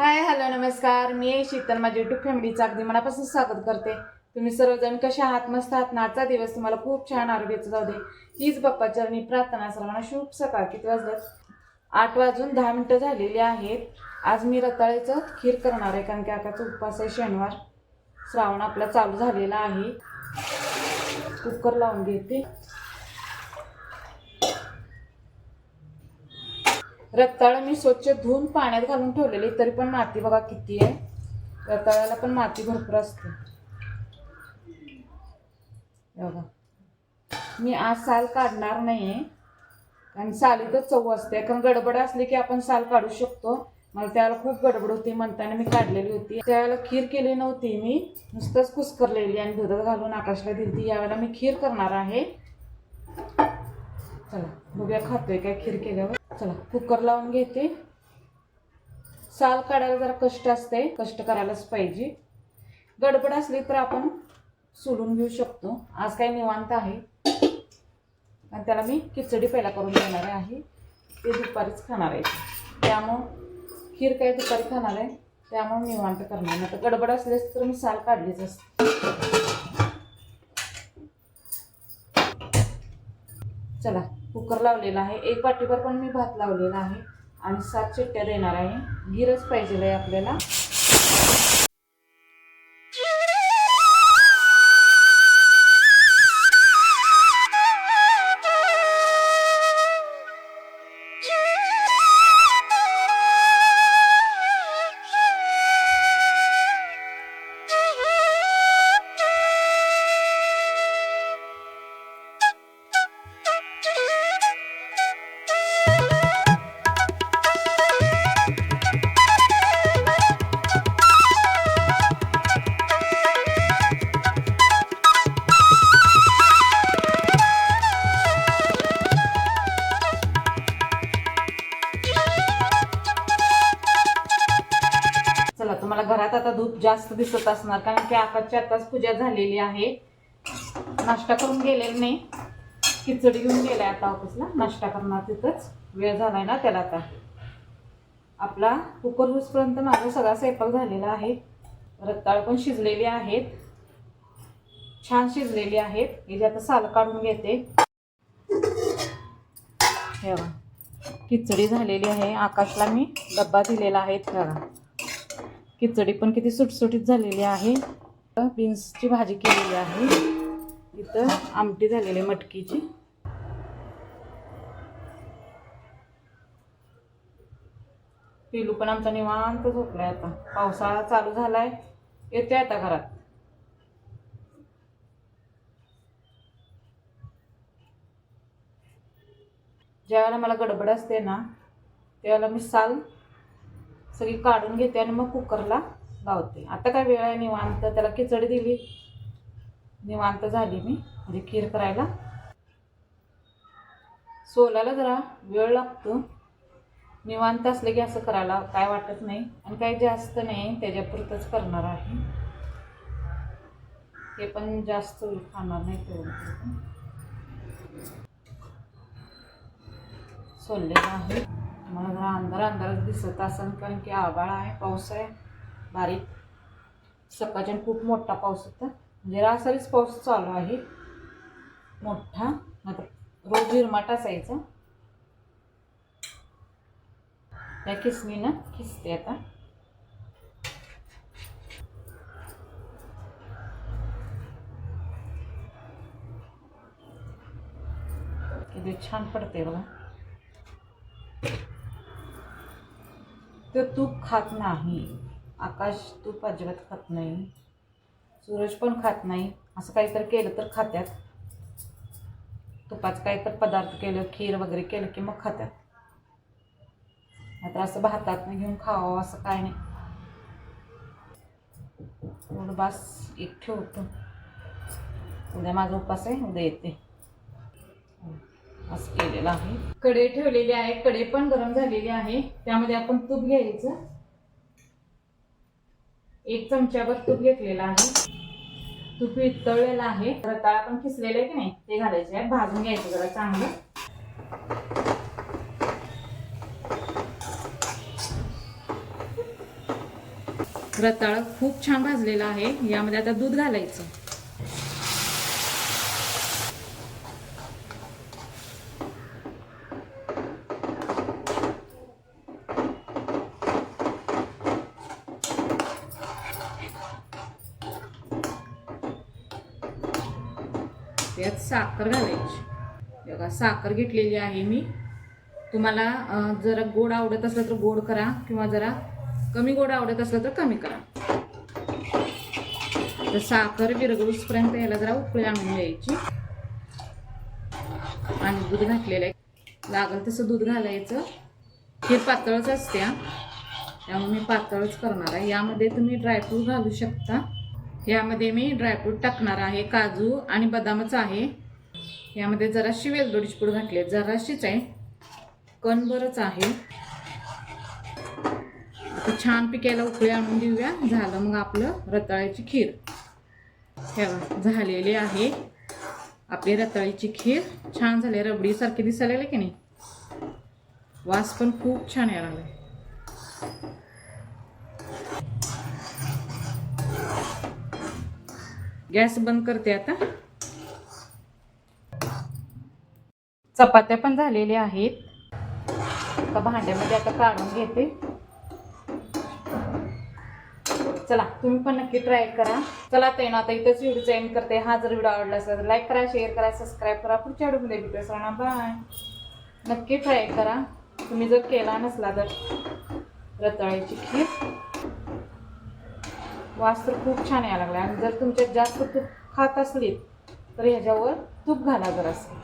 Hi hello नमस्कार. मी शीतल माझ्या YouTube फॅमिलीचं अगदी मनापासून स्वागत करते. तुम्ही सर्वजण कशा आहात? मस्त आहात ना? आजचा दिवस तुम्हाला खूप छान आरोग्याचं जाऊ दे. हीच बाप्पा चरणी प्रार्थना सर्वांना शुभ सकाळ. किती वाजल्यात आठ वाजून दहा मिनटं झालेली आहेत. आज मी रताळ्याचं खीर करणार आहे कारण की आकाचा उपवास आहे शनिवार. श्रावण आपला चालू झालेला आहे. कुकर लावून घेते. रताळं मी स्वच्छ धुवून पाण्यात घालून ठेवलेली तरी पण माती बघा किती आहे. रताळ्याला पण माती भरपूर असते. बघा. मी आज साल काढणार नाही आहे कारण सालीतच चव असते. कारण गडबड असली की आपण साल काढू शकतो. मला त्यावेळेला खूप गडबड होती. म्हणताना मी काढलेली होती. त्यावेळेला खीर केली नव्हती मी. नुसतंच कुस्करलेली आणि दुधात घालून आकाशला दिली यावेळेला मी खीर करणार आहे. चला बघूया खातोय काय खीर केल्यावर. चला कुकर लावून घेते. साल काढायला जरा कष्ट असते कष्ट करायलाच पाहिजे. गडबड असली तर आपण सोलून घेऊ शकतो. आज काही निवांत आहे. आणि त्याला मी खिचडी पहिला करून देणार आहे. ते दुपारीच खाणार आहे. त्यामुळं खीर काय दुपारी खाणार आहे त्यामुळं निवांत करणार नाही. तर गडबड असलेच तर मी साल काढलीच असते. चला कुकर लावलेला आहे. एक वाटीभर पण मी भात लावलेला आहे. आणि सात चिट्ट्या देणार आहे. गिरच पाहिजे आहे आपल्याला. घरात आता दूध जास्त दिसत असणार कारण की आकाशची आताच पूजा झालेली आहे. नाश्ता करून गेलेलं नाही. खिचडी घेऊन गेलाय आता ऑफिसला. नाश्ता करणार तिथंच. वेळ झालाय ना त्याला आता. आपला कुकर हुसपर्यंत माझा सगळा स्वयंपाक झालेला आहे. रताळ पण शिजलेली आहेत. छान शिजलेली आहेत. हे जे आता साल काढून घेते. हे खिचडी झालेली आहे. आकाशला मी डब्बा दिलेला आहे. बघा खिचडी पण किती सुटसुटीत झालेली आहे. बीन्सची भाजी केलेली आहे. इथं आमटी झालेली आहे मटकीची. पिलू पण आमचा निवांत झोपलाय आता. पावसाळा चालू झालाय. येते आता घरात. ज्यावेळेला मला गडबड असते ना त्यावेळेला मी साल सगळी काढून घेते आणि मग कुकरला लावते. आता काय वेळ आहे? निवांत त्याला खिचडी दिली. निवांत झाली मी. म्हणजे खीर करायला. सोलाला जरा वेळ लागतो. निवांत असले की असं करायला काय वाटत नाही. आणि काही जास्त नाही त्याच्यापुरतंच करणार आहे. ते पण जास्त खाणार नाही तेवढं. पण. सोललेलं आहे. मला जरा अंधार अंधारच दिसत असेल कारण की आभाळ आहे पाऊस आहे बारीक. सकाळच्या खूप मोठा पाऊस होता. म्हणजे रासारीच पाऊस चालू आहे. मोठा. रोज हिरमाट असायचा. त्या किसमीनं किसते आता. किती छान पडते बघा. तर तूप खात नाही. आकाश तूप अजिबात खात नाही. सूरज पण खात नाही. असं काहीतरी केलं तर खात्यात. तुपाचं काहीतरी पदार्थ केलं खीर वगैरे केलं की मग खात्यात. आता असं भातात घेऊन खावं असं काय नाही. एवढं बास एक ठेवतो उद्या माझा उपास आहे उद्या येते. असं केलेलं आहे. कडे ठेवलेली आहे कडे पण गरम झालेली आहे. त्यामध्ये आपण तूप घ्यायचं. एक चमच्यावर तूप घेतलेलं आहे. तूप वितळलेलं आहे. रताळा पण किसलेलं आहे की नाही ते घालायचे आहे. भाजून घ्यायचं जरा चांगलं. रताळ खूप छान भाजलेलं आहे. यामध्ये आता दूध घालायचं. यात साखर घालायची. बघा साखर घेतलेली आहे मी. तुम्हाला जरा गोड आवडत असलं तर गोड करा किंवा जरा कमी गोड आवडत असलं तर कमी करा. तर साखर विरगळूसपर्यंत याला जरा उकळी आणून द्यायची आणि दूध घातलेलं आहे. लागल तसं दूध घालायचं. हे पातळच असते त्यामुळे मी पातळच करणार आहे. यामध्ये तुम्ही ड्रायफ्रूट घालू शकता. यामध्ये मी ड्रायफ्रूट टाकणार आहे काजू आणि बदामच आहे. यामध्ये जराशी वेलदोडीची पूड घातली आहे जराशीच आहे. कणभरच आहे. आता छान पिकायला उकळी आणून देऊया. झालं मग आपलं रताळ्याची खीर. ठेवा झालेली आहे आपली रताळीची खीर. छान झाली रबडीसारखी दिसायला की नाही? वास पण खूप छान यायला लागला गॅस बंद करते आता. चपात्या पण झालेल्या आहेत. आता भांड्यामध्ये आता काढून घेते. चला तुम्ही पण नक्की ट्राय करा. चला ते ना आता इथंच व्हिडिओ एंड करते. हा जर व्हिडिओ आवडला असेल तर लाईक करा शेअर करा सबस्क्राईब करा. पुढच्या व्हिडिओमध्ये भेटूस सगळ्यांना बाय नक्की ट्राय करा. तुम्ही जर केला नसला तर रताळ्याची खीर. वास तर खूप छान यायला लागला आणि जर तुमच्यात जास्त तूप खात असली तर ह्याच्यावर तूप घाला जरासं.